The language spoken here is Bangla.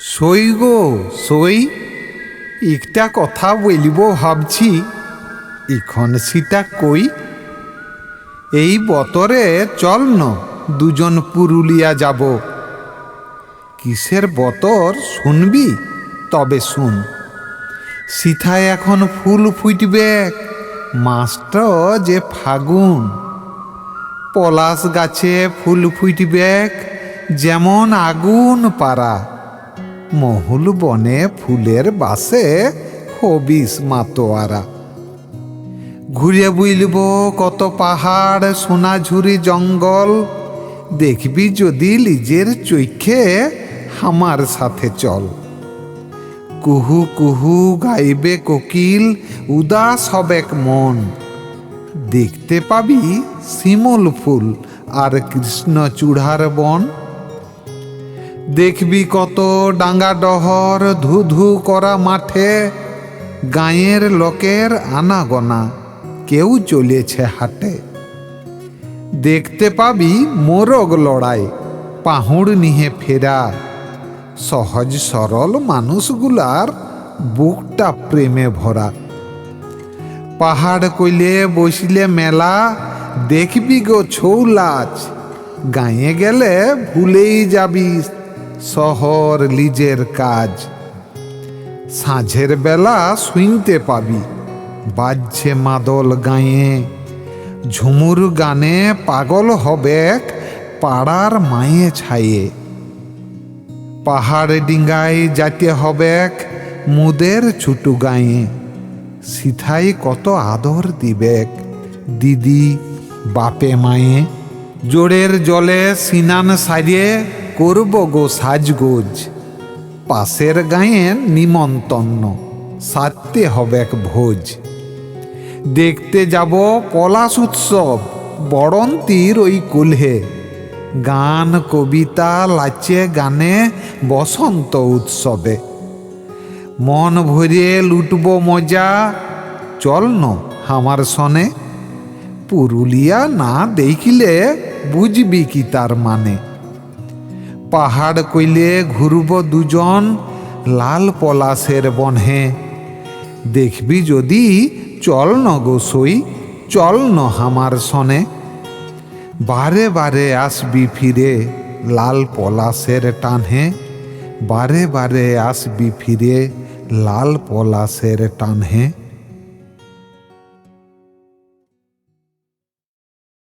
সই গো, সই। একটা কথা বলিব ভাবছি এখন সেটা কই? এই বতরে চল ন, দুজন পুরুলিয়া যাব। কিসের বতর শুনবি? তবে শুন। সিথায় এখন ফুল ফুটবে মাসটা যে ফাগুন। পলাশ গাছে ফুল ফুটবে, যেমন আগুন পারা মহুল বনে ফুলের বাসে, হবিস মাতোয়ারা। ঘুরে বুইলব কত পাহাড় সোনাঝুরি জঙ্গল। দেখবি যদি নিজের চৈখে আমার সাথে চল। কুহু কুহু গাইবে কোকিল, উদাস হবেক মন। দেখতে পাবি শিমল ফুল আর কৃষ্ণচূড়ার বন। দেখবি কত ডাঙ্গা ডহর ধু ধু করা মাঠে। গাঁয়ের লোকের আনাগোনা, কেউ চলেছে হাটে। দেখতে পাবি মোরগ লড়াই, পাহুড় নিহে ফেরা। সহজ সরল মানুষগুলার বুকটা প্রেমে ভরা। পাহাড় কইলে বসিলে মেলা, দেখবি গো ছৌ ছৌলাচ গাঁয়ে গেলে ভুলেই যাবি শহর লিজের কাজ। সাঁঝের বেলা শুনতে পাবি, বাজছে মাদল গাঁয়ে। ঝুমুর গানে পাগল হবে পাড়ার মায়ে ছায়ে পাহাড় ডিঙ্গায় যাতে হবে মুদের ছুটু গাঁয়ে। সিথাই কত আদর দিবেক দিদি, বাপে মায়ে। জোড়ের জলে সিনান সারিয়ে করব গো সাজগোজ। পাশের গাঁয়ের নিমন্তন্ন সারতে হবেক ভোজ। দেখতে যাব পলাশ উৎসব বড়ন্তির ওই কুলহে। গান, কবিতা, লাচে গানে বসন্ত উৎসবে। মন ভরে লুটব মজা, চল ন আমার সনে। পুরুলিয়া না দেখিলে বুঝবি কি তার মানে। পাহাড় কইলে ঘুরব দুজন লাল পলাশের বনহে। দেখবি যদি চল ন গোসই চল ন হামার সনে। বারে বারে আসবি ফিরে লাল পলাশের টানহে, বারে বারে আসবি ফিরে লাল পলাশের টানহে।